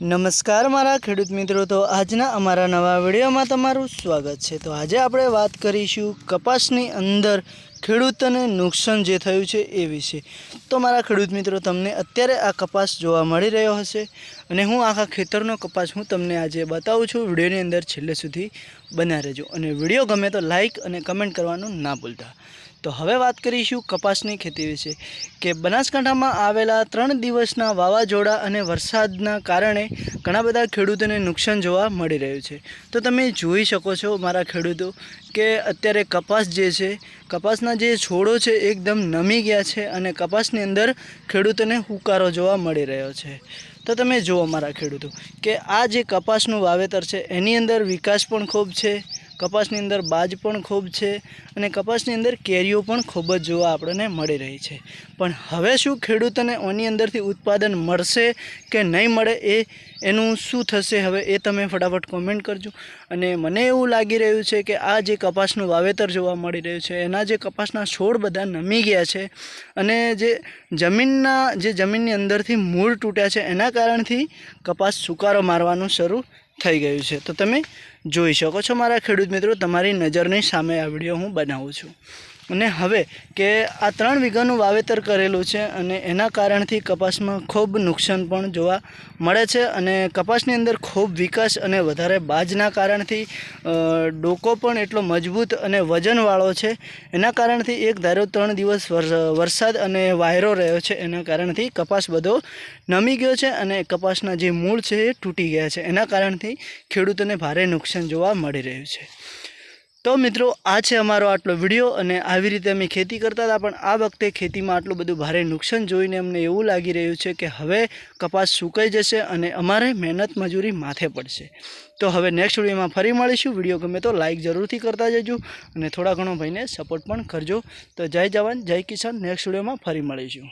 નમસ્કાર મારા ખેડૂત મિત્રો, તો આજના અમારા નવા વિડીયોમાં તમારું સ્વાગત છે. તો આજે આપણે વાત કરીશું કપાસની અંદર ખેડૂતોને નુકસાન જે થયું છે એ વિશે. તો મારા ખેડૂત મિત્રો, તમને અત્યારે આ કપાસ જોવા મળી રહ્યો હશે અને હું આખા ખેતરનો કપાસ હું તમને આજે બતાવું છું. વિડીયોની અંદર છેલ્લે સુધી બના રહેજો અને વીડિયો ગમે તો લાઇક અને કમેન્ટ કરવાનું ના ભૂલતા. તો હવે વાત કરીશું કપાસની ખેતી વિશે કે બનાસકાંઠામાં આવેલા ત્રણ દિવસના વાવાઝોડા અને વરસાદના કારણે ઘણા બધા ખેડૂતોને નુકસાન જોવા મળી રહ્યું છે. તો તમે જોઈ શકો છો મારા ખેડૂતો કે અત્યારે કપાસ જે છે, કપાસના જે છોડો છે એકદમ નમી ગયા છે અને કપાસની અંદર ખેડૂતોને હુકારો જોવા મળી રહ્યો છે. તો તમે જુઓ મારા ખેડૂતો કે આ જે કપાસનું વાવેતર છે એની અંદર વિકાસ પણ ખૂબ છે કપાસની અંદર બાજ પણ ખૂબ છે અને કપાસની અંદર કેરીઓ પણ ખૂબ જ જોવા આપણને મળી રહી છે. પણ હવે શું ખેડૂતોને ઓની અંદરથી ઉત્પાદન મળશે કે નહીં મળે એ, એનું શું થશે હવે એ તમે ફટાફટ કોમેન્ટ કરજો. અને મને એવું લાગી રહ્યું છે કે આ જે કપાસનું વાવેતર જોવા મળી રહ્યું છે, એના જે કપાસના છોડ બધા નમી ગયા છે અને જે જમીનના, જે જમીનની અંદરથી મૂળ તૂટ્યા છે, એના કારણથી કપાસ સુકારો મારવાનું શરૂ થઈ ગયું છે. તો તમે જોઈ શકો છો મારા ખેડૂત મિત્રો, તમારી નજરની સામે આ વીડિયો હું બનાવું છું. અને હવે કે આ ત્રણ વીઘાનું વાવેતર કરેલું છે અને એના કારણથી કપાસમાં ખૂબ નુકસાન પણ જોવા મળે છે અને કપાસની અંદર ખૂબ વિકાસ અને વધારે બાજના કારણથી ડોકો પણ એટલો મજબૂત અને વજનવાળો છે. એના કારણથી એક ધારો ત્રણ દિવસ વર- વરસાદ અને વાયરો રહ્યો છે, એના કારણથી કપાસ બધો નમી ગયો છે અને કપાસના જે મૂળ છે એ તૂટી ગયા છે. એના કારણથી ખેડૂતોને ભારે નુકસાન જોવા મળી રહ્યું છે. તો મિત્રો, આ છે અમારો આટલો વીડિયો અને આવી રીતે અમે ખેતી કરતા હતા, પણ આ વખતે ખેતીમાં આટલું બધું ભારે નુકસાન જોઈને અમને એવું લાગી રહ્યું છે કે હવે કપાસ સુકાઈ જશે અને અમારે મહેનત મજૂરી માથે પડશે. તો હવે નેક્સ્ટ વિડીયોમાં ફરી મળીશું. વીડિયો ગમે તો લાઇક જરૂરથી કરતા જજો અને થોડા ઘણો ભાઈને સપોર્ટ પણ કરજો. તો જય જવાન, જય કિસાન. નેક્સ્ટ વિડીયોમાં ફરી મળીશું.